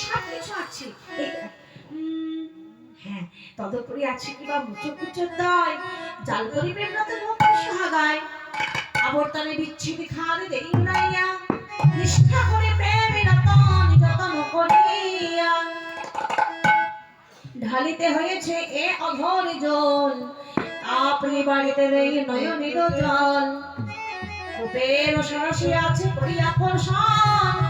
সব কিছু হ্যাঁ আছে দয়? জাল সহাগায় আবর্তনে বিচ্ছিন্ন দেই নাইয়া নিষ্ঠা করে যতন করিয়া। ঢালিতে হয়েছে এ অঘর জল, আপনি বাড়িতে নেই নয়নির জল কূপের সরসি আছে পরিয়া ফরসান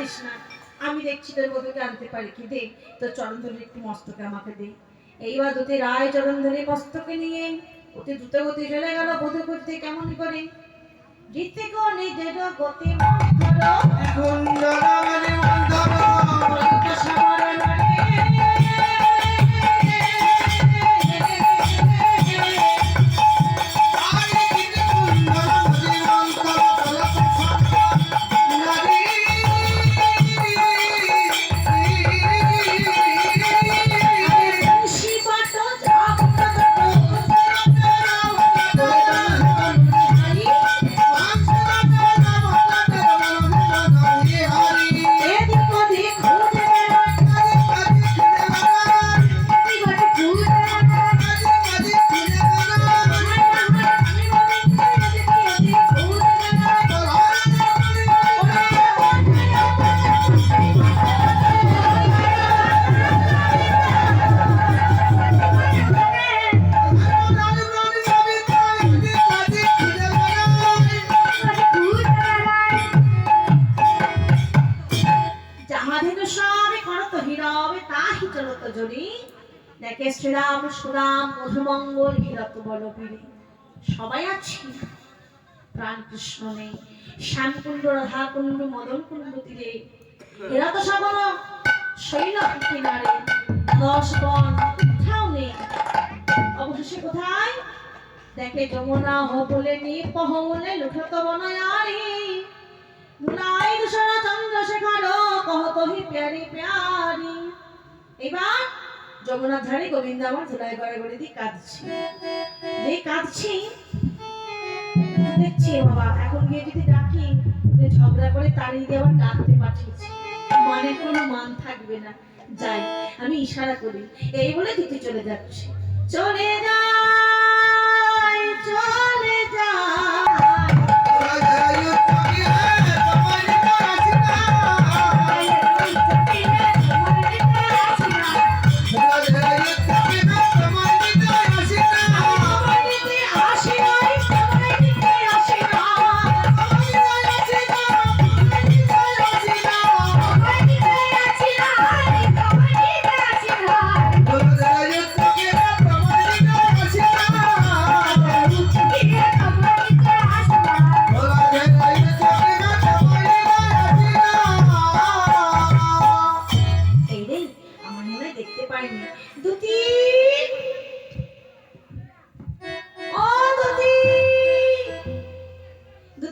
কাঁদিস না। আমি দেখছি তোর বধুকে আনতে পারি কি? দে তোর চরণ ধরে একটু মস্তকে আমাকে দে। এইবার দুটি রায় চরণ ধরে মস্তকে নিয়ে ওতে দ্রুত গতি চলে গেল বধু করতে কেমন করে? জিতে গো নিজের গতি মন্থর দেখে শ্রীরাম সুরাম মধুমঙ্গল বলবীরে সবাই আছি। নেই। শ্যামকুণ্ড মদন কুণ্ড তীরে। এরা তো সাগর শৈল কিনারে দশ বন, কোথাও নেই। অবশেষে কোথায়? দেখে যমুনা হবলে নি পহলে লুঠত বনয়ারি। মুনাই দুসরা চন্দ্রশেখর কহত হি প্যারি প্যারি। এবার যমুনার ধারে গোবিন্দ আমার ধুলাই করে করে দিয়ে কাঁদছি। এই কাঁদছি। দেখছি বাবা, এখন গিয়ে যদি ডাকি ঝগড়া করে তাড়িয়ে দিয়ে আবার ডাকতে পাঠিয়েছি। মানে কোনো মান থাকবে না। যাই, আমি ইশারা করি, এই বলে দিতে চলে যাচ্ছে। চলে যায় চলে যায়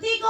地瓜